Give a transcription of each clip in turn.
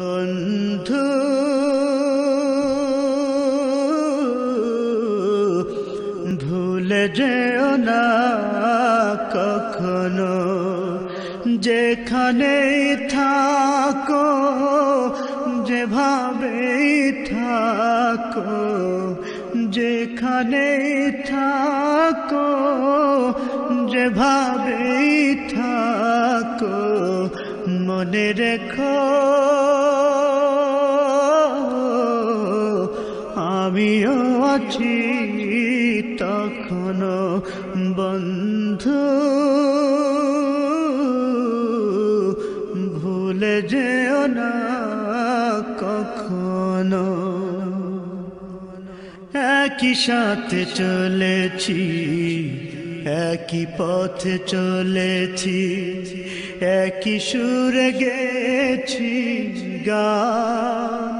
বন্ধু, ভুলে যেও না কখনো। যেখানে থাকো যেভাবে থাকো যেখানে থাকো যেভাবে থাকো, মনে রেখো। আমিও আছি তখনো বন্ধু। ভুলে যেও না কখনো। একই সাথে চলেছি, একই পথে চলেছি, একই সুরে গেছি গান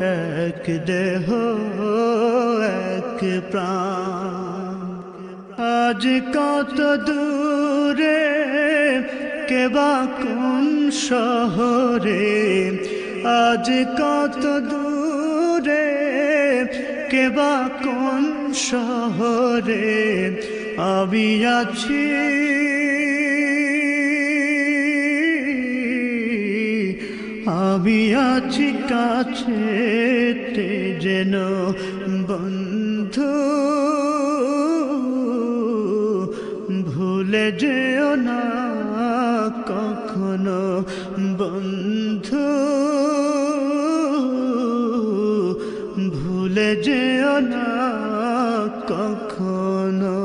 এক দেহ, এক প্রাণ। আজ কত দূরে কেবা কোন শহরে? আজ কত দূরে কেবা কোন শহরে? আমি আছি আমি আছি কাছে যেন বন্ধু। ভুলে যেও না কখনো বন্ধু। ভুলে যেও না কখনো।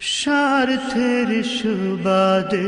স্বার্থের সুবাদে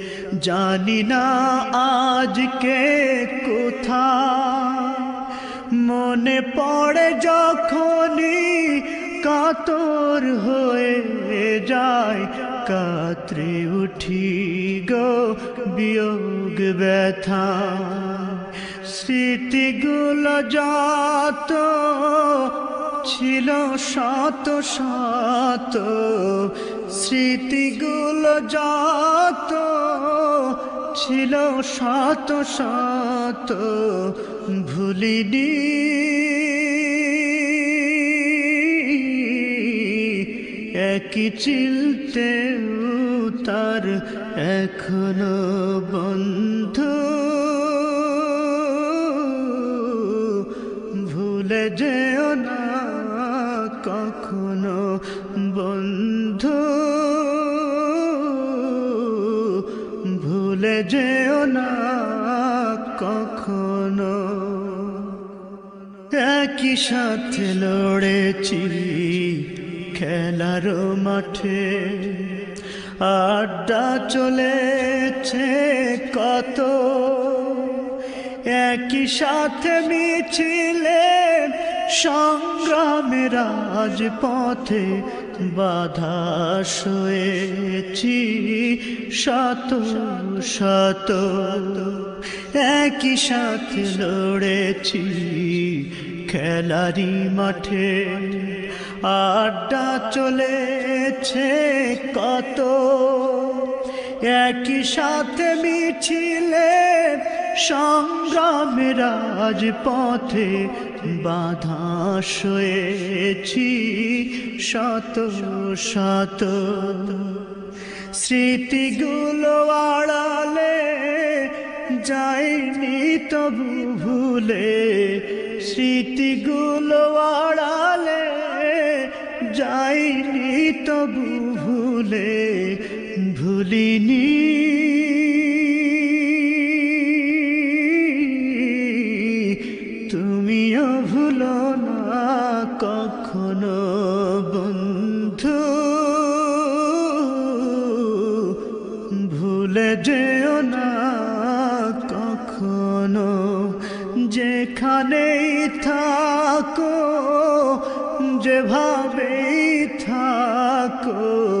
জানি না আজকে কোথা মনে পড়ে যখনই কাতর হয়ে যায়, কাতরে উঠি গো বিয়োগ ব্যথা। স্মৃতিগুলো যত ছিল শত শত স্মৃতিগুলো যত ছিল শত শত ভুলিনি। একই চিলতে তার এখনও বন্ধু। ভুলে যেও একই সাথে লড়েছি খেলার মাঠে। আড্ডা চলেছে কত একই সাথে মিছিলে সংগ্রামের রাজপথে বাধা শোয়েছি শত শত একই সাথে লড়েছি খেলারি মাঠে। আড্ডা চলেছে কত একই সাথে মিছিলে সংগ্রামের রাজপথে বাধা শয়েছি শত শত। স্মৃতিগুলো আড়ালে যাইনি তবু ভুলে। স্মৃতিগুলো আড়ালে যাইনি তবু ভুলে। ভুলিনি তুমিও ভুল না কখনো বন্ধু। ভুলে যেও না কখনো যেখানেই থাকো যেভাবেই থাকো।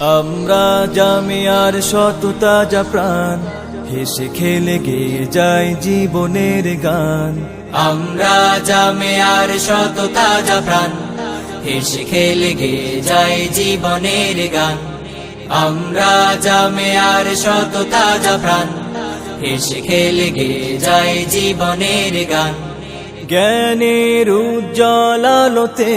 আমরা জামিয়ার শততা যা প্রাণ হেসে খেলে গেয়ে যাই জীবনের গান। আমরা জামে আর শত তাজা প্রাণ হেসে খেলে গে যাই জীবনের গান। আমরা জামে আর শত তাজা প্রাণ হেসে খেলে গে যাই জীবনের গান। জ্ঞানের উজ্জ্বল আলোতে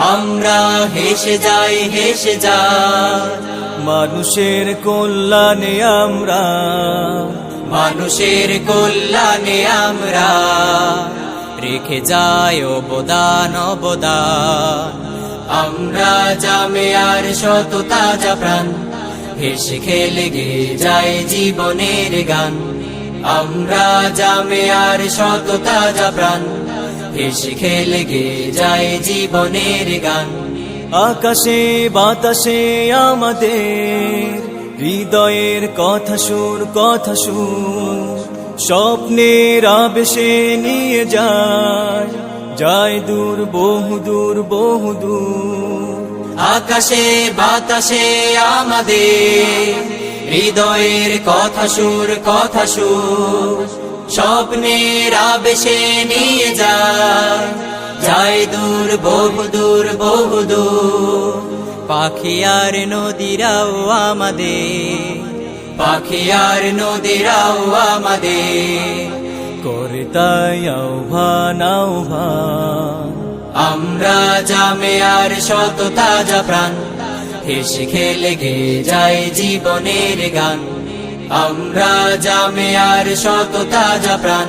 আমরা হেসে যাই হেসে যাই মানুষের কল্যাণে আমরা। মানুষের কল্যাণে আমরা। রেখে যাই অবদান অবদান। আমরা জামে আর শত তাজা প্রাণ। হেসে খেলে গে যাই জীবনের গান। আমরা জামে আর শত তাজা প্রাণ। হেসে খেলে গে যাই জীবনের গান। আকাশে বাতাসে আমাদের হৃদয়ের কথা সুর কথা সুর। স্বপ্নের আবেশে নিয়ে যায় যায় দূর বহু দূর বহু দূর। আকাশে বাতাসে আমাদের হৃদয়ের কথা সুর কথা সুর। স্বপ্নের আবেশে নিয়ে যায়। যায় দূর বহু দূর বহু দূর। পাখি আর নদীরাও আমাদের। পাখি আর নদীরাও আমাদের। করে তাই আহ্বান আহ্বান। আমরা জামে আর শত তাজা প্রাণ। হেসে খেলে গে যাই জীবনের গান। আমরা জামে আর শত তাজা প্রাণ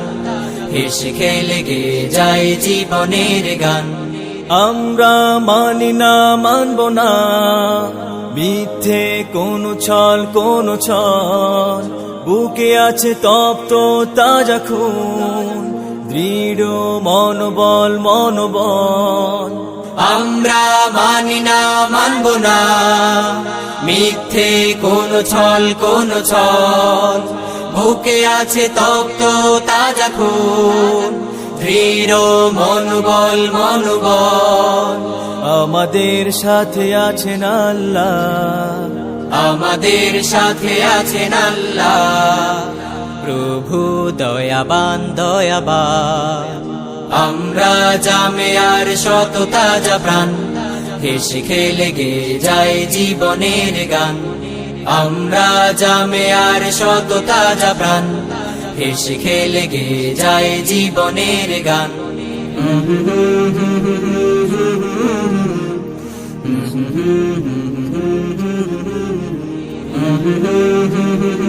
হেসে খেলে গে যাই জীবনের গান। আমরা মানি না মানব না মিথ্যে কোন ছল কোন ছল। বুকে আছে তপ্ত তাজা খুন দৃঢ় মনোবল মনোবল। আমরা মানি না মানব না মিথ্যে কোন ছল কোন ছল। বুকে আছে তপ্ত তাজা খুন। দৃঢ় মনোবল মনোবল। আমাদের সাথে আছেন আল্লাহ। আমাদের সাথে আছেন আল্লাহ। প্রভু দয়াবান দয়াবান। আমরা জামে আর শত তাজা প্রাণ। হেসে খেলে গে যাই জীবনের গান। আমরা জামে আর শত তাজা প্রাণ। হেসে খেলে গে যাই জীবনের গান। La